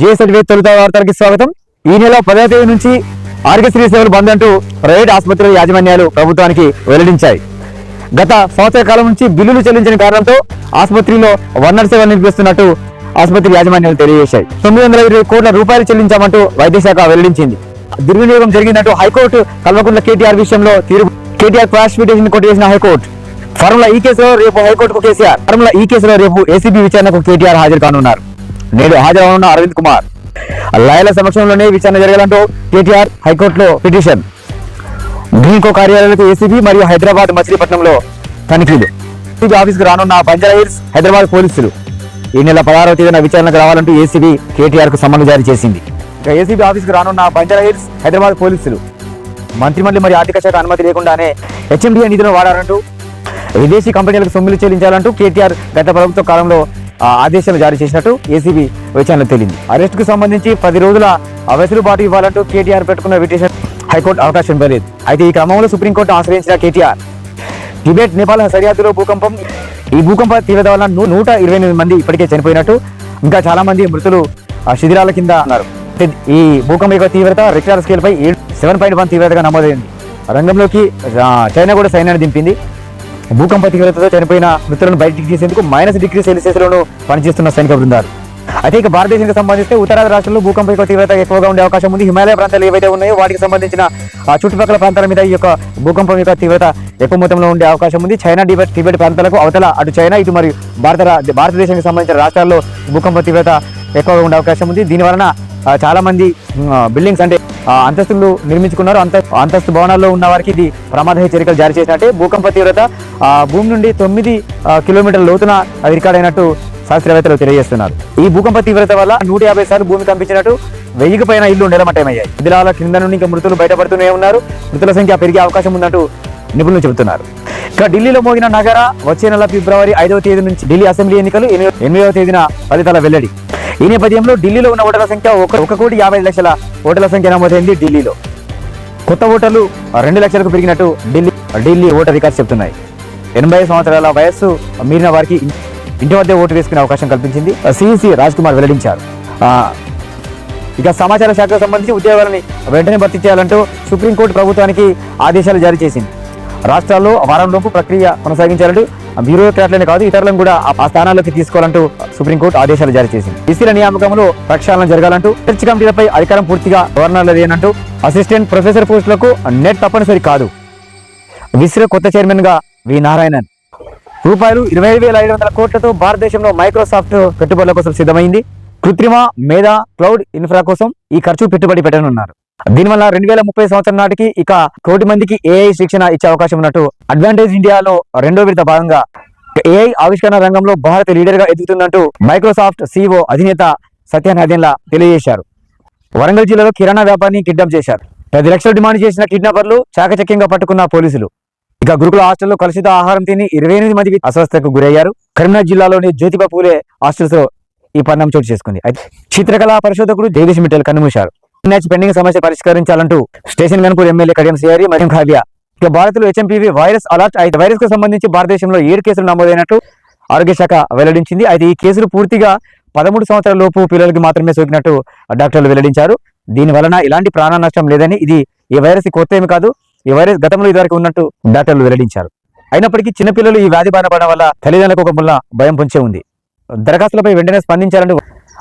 GSLV తొలుత వార్తలకి స్వాగతం. ఈ నెల పదవ తేదీ నుంచి ఆరోగ్యశ్రీ సేవలు బంద్ అంటూ ప్రైవేట్ ఆసుపత్రుల యాజమాన్యాలు ప్రభుత్వానికి వెల్లడించాయి. గత సంవత్సర కాలం నుంచి బిల్లులు చెల్లించిన కారణంతో ఆసుపత్రిలో వన్నర్ సేవలు నిలిపిస్తున్నట్టు ఆసుపత్రి యాజమాన్యాలు తెలియజేశాయి. తొమ్మిది వందల ఇరవై కోట్ల రూపాయలు చెల్లించామంటూ వైద్య శాఖ వెల్లడించింది. దుర్వినియోగం జరిగినట్టు హైకోర్టు కల్వకుంట్ల కేటీఆర్ విషయంలో తీర్పు కేటీఆర్ క్వాష్ పిటిషన్ కొట్టేసిన హైకోర్టు. ఫార్ములా ఈ కేసులో రేపు హైకోర్టుకు కేసీఆర్ ఫార్ములా ఈ కేసులో రేపు ఏసీబీ విచారణకు కేటీఆర్ హాజరు కానున్నారు. నేడు హాజరవనున్న అరవింద్ కుమార్. లాయల సమక్షంలోనే విచారణ జరగాలంటూ కేటీఆర్ హైకోర్టులో పిటిషన్. గ్రీన్కో కార్యాలయాలకు ఏసీబీ మరియు హైదరాబాద్ మచిలీపట్నంలో తనిఖీలు. ఏసీబీ ఆఫీస్కు రానున్న బంజారా హిల్స్ హైదరాబాద్ పోలీసులు. ఈ నెల పదహారవ తేదీన విచారణకు రావాలంటూ ఏసీబీ కేటీఆర్కు సమ్మను జారీ చేసింది. ఇక ఏసీబీ ఆఫీస్కు రానున్న బంజారా హిల్స్ హైదరాబాద్ పోలీసులు. మంత్రిమండలి మరియు ఆర్థిక శాఖ అనుమతి లేకుండానే హెచ్ఎండిఏ నిధులను వాడారంటూ విదేశీ కంపెనీలకు సొమ్ములు చెల్లించాలంటూ కేటీఆర్ గత ప్రభుత్వ కాలంలో ఆదేశాలు జారీ చేసినట్టు ఏసీబీ విచారణలో తేలింది. అరెస్ట్కు సంబంధించి పది రోజుల వెసులుబాటు ఇవ్వాలంటూ కేటీఆర్ పెట్టుకున్న పిటిషన్ హైకోర్టు అవకాశం ఇవ్వలేదు అయితే ఈ క్రమంలో సుప్రీంకోర్టు ఆశ్రయించిన కేటీఆర్. టిబెట్ నేపాల్ సరిహద్దులో భూకంపం ఈ భూకంప తీవ్రత వల్ల నూట ఇరవై ఎనిమిది మంది ఇప్పటికే చనిపోయినట్టు ఇంకా చాలా మంది మృతులు శిథిరాల కింద ఉన్నారు. అయితే ఈ భూకంపం యొక్క తీవ్రత రిక్టార్ స్కేల్ పై సెవెన్ పాయింట్ వన్ తీవ్రతగా నమోదైంది. రంగంలోకి చైనా కూడా సైన్యాన్ని దింపింది. భూకంప తీవ్రతతో చనిపోయిన మృతులను బయటికి తీసేందుకు మైనస్ డిగ్రీ సెల్సియస్లోను పనిచేస్తున్న సైనిక బృందాలు. అయితే ఇక భారతదేశానికి సంబంధిస్తే ఉత్తరాది రాష్ట్రంలో భూకంప యొక్క తీవ్రత ఎక్కువగా ఉండే అవకాశం ఉంది. హిమాలయ ప్రాంతాలు ఏవైతే ఉన్నాయో వాటికి సంబంధించిన ఆ చుట్టుపక్కల ప్రాంతాల మీద ఈ యొక్క భూకంపం యొక్క తీవ్రత ఎక్కువ మొత్తంలో ఉండే అవకాశం ఉంది. చైనా టిబెట్ టిబెట్ ప్రాంతాలకు అవతల అటు చైనా ఇటు మరియు భారత భారతదేశానికి సంబంధించిన రాష్ట్రాల్లో భూకంప తీవ్రత ఎక్కువగా ఉండే అవకాశం ఉంది. దీని వలన చాలామంది చాలా మంది బిల్డింగ్స్ అంటే అంతస్తులు నిర్మించుకున్నారు. అంత అంతస్తు భవనాల్లో ఉన్న వారికి ఇది ప్రమాద హెచ్చరికలు జారీ చేసినట్టే. భూకంప తీవ్రత భూమి నుండి తొమ్మిది కిలోమీటర్ల లోతున అది రికార్డ్ అయినట్టు శాస్త్రవేత్తలు తెలియజేస్తున్నారు. ఈ భూకంప తీవ్రత వల్ల నూట యాభై సార్లు భూమి కంపించినట్టు వెయ్యికి పైన ఇల్లు నెలమట్టమయ్యాయి ఇదిలాల కింద నుండి ఇంకా మృతులు బయటపడుతూనే ఉన్నారు. మృతుల సంఖ్య పెరిగే అవకాశం ఉందంటూ నిపుణులు చెబుతున్నారు. ఇక ఢిల్లీలో మోగిన నగర వచ్చే నెల ఫిబ్రవరి ఐదవ తేదీ నుంచి ఢిల్లీ అసెంబ్లీ ఎన్నికలు ఎనిమిదవ తేదీన ఫలితాల వెల్లడి. ఈ నేపథ్యంలో ఢిల్లీలో ఉన్న ఓటర్ల సంఖ్య ఒక ఒక కోటి యాభై లక్షల ఓటర్ల సంఖ్య నమోదైంది ఢిల్లీలో. కొత్త ఓటర్లు రెండు లక్షలకు పెరిగినట్టు ఢిల్లీ ఢిల్లీ ఓటర్ రికార్డ్స్ చెప్తున్నాయి. ఎనభై సంవత్సరాల వయస్సు మీరిన వారికి ఇంటి వద్దే ఓటు వేసుకునే అవకాశం కల్పించింది సిఇసి రాజ్ కుమార్ వెల్లడించారు ఇక సమాచార శాఖకు సంబంధించి ఉద్యోగాలని వెంటనే భర్తీ చేయాలంటూ సుప్రీంకోర్టు ప్రభుత్వానికి ఆదేశాలు జారీ చేసింది. రాష్ట్రాల్లో వారంలోపు ప్రక్రియ కొనసాగించాలంటూ బ్యూరోక్రాట్లనే కాదు ఇతరులను కూడా ఆ- స్థానాల్లోకి తీసుకోవాలంటూ సుప్రీంకోర్టు ఆదేశాలు జారీ చేసింది. ఈసీల నియామకంలో ప్రక్షాళన జరగాలంటూ సెర్చ్ కమిటీలపై అధికారం పూర్తిగా గవర్నర్లదేనంటూ అసిస్టెంట్ ప్రొఫెసర్ పోస్టులకు నెట్ తప్పనిసరి కాదు. విసిర కొత్త చైర్మన్గా వి. నారాయణన్. రూపాయలు ఇరవై వేల ఐదు వందల కోట్లతో భారతదేశంలో మైక్రోసాఫ్ట్ పెట్టుబడుల కోసం సిద్ధమైంది. కృత్రిమ మేధా క్లౌడ్ ఇన్ఫ్రా కోసం ఈ ఖర్చు పెట్టుబడి పెట్టనున్నారు. దీనివల్ల రెండు వేల ముప్పై సంవత్సరం నాటికి ఇక కోటి మందికి ఏఐ శిక్షణ ఇచ్చే అవకాశం ఉన్నట్టు అడ్వాంటేజ్ ఇండియాలో రెండో విడత భాగంగా ఏఐ ఆవిష్కరణ రంగంలో భారత్ లీడర్గా ఎదుగుతుందంటూ మైక్రోసాఫ్ట్ సీఓ అధినేత సత్యనారాయణ తెలియజేశారు. వరంగల్ జిల్లాలో కిరాణా వ్యాపారిని కిడ్నాప్ చేశారు. పది లక్షలు డిమాండ్ చేసిన కిడ్నాపర్లు చాకచక్యంగా పట్టుకున్న పోలీసులు. ఇక గురుకుల హాస్టల్లో కలుషిత ఆహారం తిని ఇరవై ఎనిమిది మంది అస్వస్థతకు గురయ్యారు. కరీంనగర్ జిల్లాలోని జ్యోతిబా పూలే హాస్టల్స్ ఈ పరిణామం చోటు చేసుకుంది. అయితే చిత్రకళా పరిశోధకుడు జగదీష్ మిట్టల్ కన్నుమూశారు. మ్యాచ్ పెండింగ్ సమస్య పరిష్కరించాలంటూ స్టేషన్ గన్పూర్ ఎమ్మెల్యే కడియం సిఆరి మరియు కావ్య ఇక భారత్లో హెచ్ఎంపీవీ వైరస్ అలర్ట్ అయితే వైరస్కు సంబంధించి భారతదేశంలో ఏడు కేసులు నమోదైనట్టు ఆరోగ్య శాఖ వెల్లడించింది. అయితే ఈ కేసులు పూర్తిగా పదమూడు సంవత్సరాల లోపు పిల్లలకి మాత్రమే సోకినట్టు డాక్టర్లు వెల్లడించారు. దీని వలన ఎలాంటి ప్రాణ నష్టం లేదని ఇది ఈ వైరస్ కొత్త ఏమి కాదు ఈ వైరస్ గతంలో ఇదివరకు ఉన్నట్టు డాక్టర్లు వెల్లడించారు. అయినప్పటికీ చిన్నపిల్లలు ఈ వ్యాధి బారిన పడడం వల్ల తల్లిదండ్రులకు ఒక ముళ్ళ భయం పొంచే ఉంది. దరఖాస్తులపై వెంటనే స్పందించాలని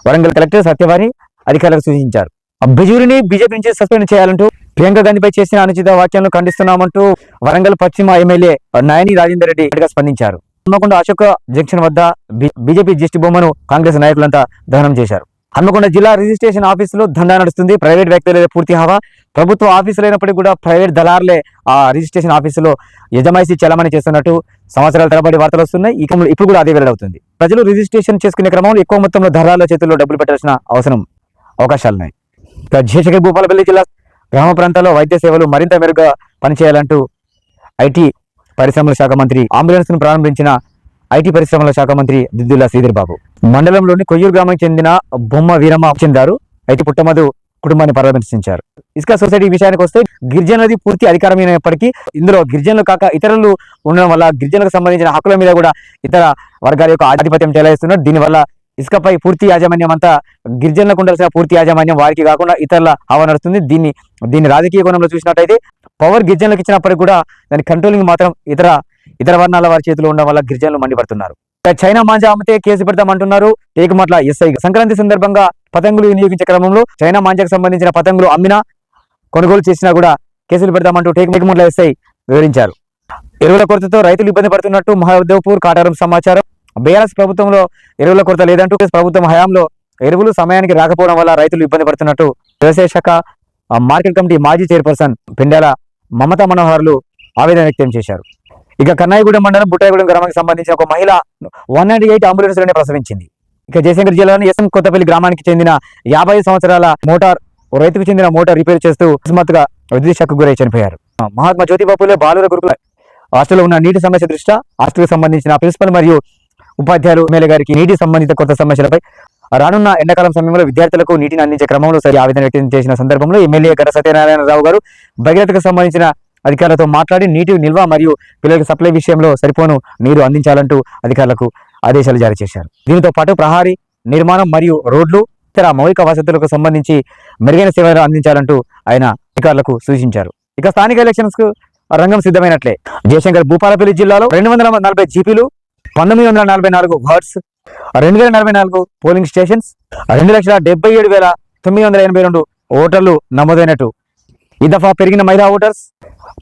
వరంగల్ కలెక్టర్ సత్యవాణి అధికారులకు సూచించారు. బిజూరిని బీజేపీ నుంచి సస్పెండ్ చేయాలంటూ ప్రియాంక గాంధీపై చేసిన అనుచిత వ్యాఖ్యలను ఖండిస్తున్నామంటూ వరంగల్ పశ్చిమ ఎమ్మెల్యే నాయని రాజేందర్ రెడ్డి గట్టిగా స్పందించారు. హన్మకొండ అశోక జంక్షన్ వద్ద బీజేపీ జిస్టి బొమ్మను కాంగ్రెస్ నాయకులంతా దహనం చేశారు. హన్మకొండ జిల్లా రిజిస్ట్రేషన్ ఆఫీసులో దందా నడుస్తుంది. ప్రైవేట్ వ్యక్తులే పూర్తి హవా. ప్రభుత్వ ఆఫీసులు అయినప్పటికీ కూడా ప్రైవేట్ దళారులే ఆ రిజిస్ట్రేషన్ ఆఫీసులో యజమాయిసి చలమని చేస్తున్నట్టు సంవత్సరాల తరబడి వార్తలు వస్తున్నాయి. ఈ ఇప్పుడు కూడా అదే వెల్లడవుతుంది. ప్రజలు రిజిస్ట్రేషన్ చేసుకునే క్రమంలో ఎక్కువ మొత్తంలో ధరల చేతుల్లో డబ్బులు పెట్టాల్సిన అవసరం అవకాశాలున్నాయి. ఇక భూపాలపల్లి జిల్లా గ్రామ ప్రాంతాల్లో వైద్య సేవలు మరింత మెరుగ్గా పనిచేయాలంటూ ఐటీ పరిశ్రమల శాఖ మంత్రి అంబులెన్స్ను ప్రారంభించిన ఐటీ పరిశ్రమల శాఖ మంత్రి దిద్దుల్లా శ్రీధర్ బాబు మండలంలోని కొయ్యూరు గ్రామానికి చెందిన బొమ్మ వీరమ్మ చెందారు. అయితే పుట్టమధు కుటుంబాన్ని పరామర్శించారు. ఇసుక సొసైటీ విషయానికి వస్తే గిరిజనులది పూర్తి అధికారమైనప్పటికీ ఇందులో గిరిజనులు కాక ఇతరులు ఉండడం వల్ల గిరిజనులకు సంబంధించిన హక్కుల మీద కూడా ఇతర వర్గాల యొక్క ఆధిపత్యం చెలాయిస్తున్నారు. దీనివల్ల ఇసుకపై పూర్తి యాజమాన్యం అంతా గిరిజనులకు ఉండాల్సిన పూర్తి యాజమాన్యం వారికి కాకుండా ఇతరుల హవా నడుస్తుంది. దీన్ని దీన్ని రాజకీయ కోణంలో చూసినట్టయితే పవర్ గిరిజనులకు ఇచ్చినప్పటికీ కూడా దాని కంట్రోలింగ్ మాత్రం ఇతర ఇతర వర్ణాల వారి చేతిలో ఉండడం వల్ల గిరిజనులు మండిపడుతున్నారు. చైనా మాంజా అమ్మితే కేసు పెడతామంటున్నారు. ఏకమట్ల ఎస్ఐ సంక్రాంతి సందర్భంగా పతంగులు వినియోగించే క్రమంలో చైనా మాంజాకు సంబంధించిన పతంగులు అమ్మినా కొనుగోలు చేసినా కూడా కేసులు పెడతామంటూ టేకమట్ల ఎస్ఐ వివరించారు. ఎరువుల కొరతతో రైతులు ఇబ్బంది పడుతున్నట్టు మహాదేవ్పూర్ కాటారం సమాచారం. బీఆర్ఎస్ ప్రభుత్వంలో ఎరువుల కొరత లేదంటూ ప్రభుత్వం హయాంలో ఎరువులు సమయానికి రాకపోవడం వల్ల రైతులు ఇబ్బంది పడుతున్నట్టు వ్యవసాయ శాఖ మార్కెట్ కమిటీ మాజీ చైర్పర్సన్ పిండాల మమతా మనోహర్లు ఆవేదన వ్యక్తం చేశారు. ఇక కన్నాయిగూడెం మండలం బుట్టాయిగూడెం గ్రామానికి సంబంధించిన ఒక మహిళ వన్ నైంటీ ఎయిట్ అంబులెన్స్లోనే ప్రసవించింది. ఇక జయశంకర్ జిల్లాలోని ఎస్ఎం కొత్తపల్లి గ్రామానికి చెందిన యాభై సంవత్సరాల మోటార్ రైతుకు చెందిన మోటార్ రిపేర్ చేస్తూ అకస్మాత్తుగా విద్యుత్ షాక్ గురై చనిపోయారు. మహాత్మా జ్యోతిబాపులే బాలుర గురుకుల హాస్టల్లో ఉన్న నీటి సమస్య దృష్ట్యా హాస్టల్కి సంబంధించిన ప్రిన్సిపల్ మరియు ఉపాధ్యాయులు ఎమ్మెల్యే గారికి నీటి సంబంధిత కొత్త సమస్యలపై రానున్న ఎండాకాలం సమయంలో విద్యార్థులకు నీటిని అందించే క్రమంలో సరి ఆవేదన వ్యక్తం చేసిన సందర్భంలో ఎమ్మెల్యే గర సత్యనారాయణరావు గారు భగీరథకు సంబంధించిన అధికారులతో మాట్లాడి నీటి నిల్వ మరియు పిల్లలకు సప్లై విషయంలో సరిపోను నీరు అందించాలంటూ అధికారులకు ఆదేశాలు జారీ చేశారు. దీనితో పాటు ప్రహారీ నిర్మాణం మరియు రోడ్లు ఇతర మౌలిక వసతులకు సంబంధించి మెరుగైన సేవలు అందించాలంటూ ఆయన అధికారులకు సూచించారు. ఇక స్థానిక ఎలక్షన్స్కు రంగం సిద్ధమైనట్లే. జయశంకర్ భూపాలపల్లి జిల్లాలో రెండు వందల నలభై జీపీలు పంతొమ్మిది వందల నలభై నాలుగు వర్డ్స్ రెండు వేల నలభై నాలుగు పోలింగ్ స్టేషన్స్ రెండు లక్షల డెబ్బై ఏడు వేల తొమ్మిది వందల ఎనభై రెండు ఓటర్లు నమోదైనట్టు. ఈ దఫా పెరిగిన మహిళా ఓటర్స్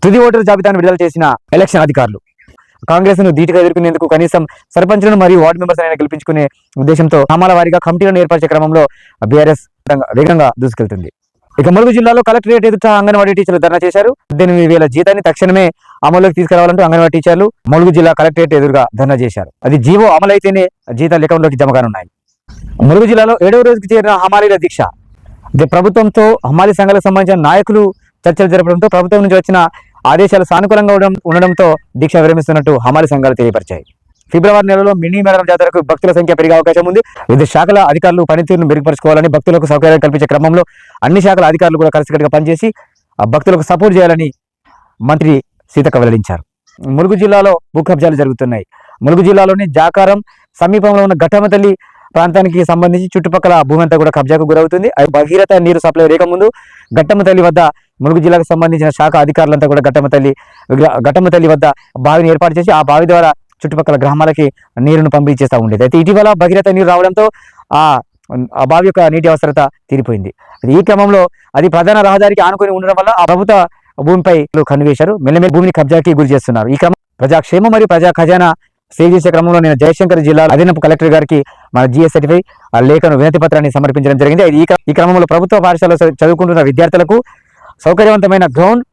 తుది ఓటర్ జాబితాను విడుదల చేసిన ఎలక్షన్ అధికారులు. కాంగ్రెస్ను ధీటుగా ఎదుర్కొనేందుకు కనీసం సర్పంచ్లను మరియు వార్డు మెంబర్స్ అయినా గెలిపించుకునే ఉద్దేశంతో గ్రామాల వారీగా కమిటీలను ఏర్పరిచే క్రమంలో బీఆర్ఎస్ వేగంగా దూసుకెళ్తుంది. ఇక ములుగు జిల్లాలో కలెక్టరేట్ ఎదుట అంగన్వాడీ టీచర్లు ధర్నా చేశారు. పద్దెనిమిది వేల జీతాన్ని తక్షణమే అమలులోకి తీసుకురావాలంటూ అంగన్వాడీ టీచర్లు ములుగు జిల్లా కలెక్టరేట్ ఎదురుగా ధర్నా చేశారు. అది జీవో అమలైతేనే జీతాలు అకౌంట్లోకి జమ కానున్నాయి. ములుగు జిల్లాలో ఏడవ రోజుకి చేరిన హమాలీల దీక్ష. ఇది ప్రభుత్వంతో హమాలీ సంఘాలకు సంబంధించిన నాయకులు చర్చలు జరపడంతో ప్రభుత్వం నుంచి వచ్చిన ఆదేశాలు సానుకూలంగా ఉండడం ఉండడంతో దీక్ష విరమిస్తున్నట్టు హమాలీ సంఘాలు తెలియపరిచాయి. ఫిబ్రవరి నెలలో మినీ మేడం జాతరకు భక్తుల సంఖ్య పెరిగే అవకాశం ఉంది. వివిధ శాఖల అధికారులు పనితీరును మెరుగుపరచుకోవాలని భక్తులకు సౌకర్యాలు కల్పించే క్రమంలో అన్ని శాఖల అధికారులు కూడా కలిసికట్టుగా పనిచేసి భక్తులకు సపోర్ట్ చేయాలని మంత్రి సీతక్క వెల్లడించారు ములుగు జిల్లాలో భూ కబ్జాలు జరుగుతున్నాయి. ములుగు జిల్లాలోని జాకారం సమీపంలో ఉన్న ఘటమతల్లి ప్రాంతానికి సంబంధించి చుట్టుపక్కల భూమి అంతా కూడా కబ్జాకు గురవుతుంది. అది భగీరథ నీరు సప్లై రేకముందు ఘట్టమతల్లి వద్ద ములుగు జిల్లాకు సంబంధించిన శాఖ అధికారులంతా కూడా ఘట్టమతల్లి విగ్ర- ఘట్టమతల్లి వద్ద బావిని ఏర్పాటు చేసి ఆ బావి ద్వారా చుట్టుపక్కల గ్రామాలకి నీరును పంపిణీ చేస్తూ ఉండేది. అయితే ఇటీవల భగీరథ నీరు రావడంతో ఆ ఆ బావి యొక్క నీటి అవసరత తీరిపోయింది. అది ఈ క్రమంలో అది ప్రధాన రహదారికి ఆనుకొని ఉండడం వల్ల ఆ ప్రభుత్వ భూమిపై కన్నువేశారు మెల్లమెల్ల భూమిని కబ్జాకి గురి చేస్తున్నారు. ఈ క్రమం ప్రజాక్షేమం మరియు ప్రజా ఖజానా సేవ్ చేసే క్రమంలో నేను జయశంకర్ జిల్లా అదనపు కలెక్టర్ గారికి మన జిఎస్ సర్టిఫై ఆ లేఖను వినతి పత్రాన్ని సమర్పించడం జరిగింది. ఈ క్రమంలో ప్రభుత్వ పాఠశాలలో చదువుకుంటున్న విద్యార్థులకు సౌకర్యవంతమైన గ్రౌండ్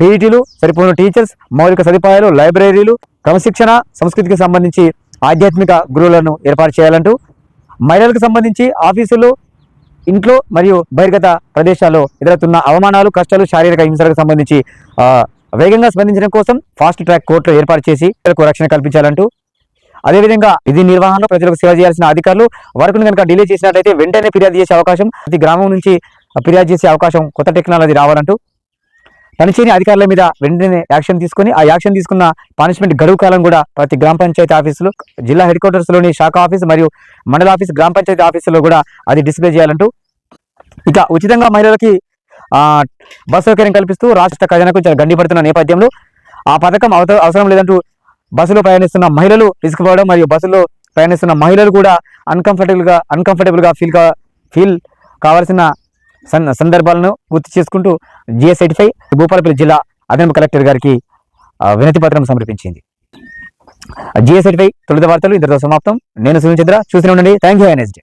పీఈటీలు సరిపోయిన టీచర్స్ మౌలిక సదుపాయాలు లైబ్రరీలు క్రమశిక్షణ సంస్కృతికి సంబంధించి ఆధ్యాత్మిక గురువులను ఏర్పాటు చేయాలంటూ మహిళలకు సంబంధించి ఆఫీసులు ఇంట్లో మరియు బహిర్గత ప్రదేశాల్లో ఎదురవుతున్న అవమానాలు కష్టాలు శారీరక హింసలకు సంబంధించి వేగంగా స్పందించడం కోసం ఫాస్ట్ ట్రాక్ కోర్టులు ఏర్పాటు చేసి ప్రజలకు రక్షణ కల్పించాలంటూ. అదేవిధంగా విధి నిర్వహణలో ప్రజలకు సేవ చేయాల్సిన అధికారులు వర్క్ను కనుక డిలే చేసినట్లయితే వెంటనే ఫిర్యాదు చేసే అవకాశం ప్రతి గ్రామం నుంచి ఫిర్యాదు చేసే అవకాశం కొత్త టెక్నాలజీ రావాలంటూ. పనిచేయని అధికారుల మీద వెంటనే యాక్షన్ తీసుకొని ఆ యాక్షన్ తీసుకున్న పనిష్మెంట్ గడువు కాలం కూడా ప్రతి గ్రామ పంచాయతీ ఆఫీసులు జిల్లా హెడ్ క్వార్టర్స్లోని శాఖ ఆఫీస్ మరియు మండల ఆఫీస్ గ్రామ పంచాయతీ ఆఫీసులో కూడా అది డిస్ప్లే చేయాలంటూ ఇక ఉచితంగా మహిళలకి బస్ సౌకర్యం కల్పిస్తూ రాష్ట్ర ఖజానాకు గండిపడుతున్న నేపథ్యంలో ఆ పథకం అవత- అవసరం లేదంటూ బస్సులో ప్రయాణిస్తున్న మహిళలు తీసుకుపోవడం మరియు బస్సులో ప్రయాణిస్తున్న మహిళలు కూడా అన్కంఫర్టబుల్గా అన్కంఫర్టబుల్గా ఫీల్ కా ఫీల్ కావాల్సిన సన్- సందర్భాలను గుర్తు చేసుకుంటూ జిఎస్ ఫైవ్ భూపాలపల్లి జిల్లా అదనపు కలెక్టర్ గారికి వినతి పత్రం సమర్పించింది. జిఎస్ తొలుత వార్తలు ఇంతటితో సమాప్తం. నేను సునీల్ చంద్ర చూసిన ఉండండి. Thank you NSD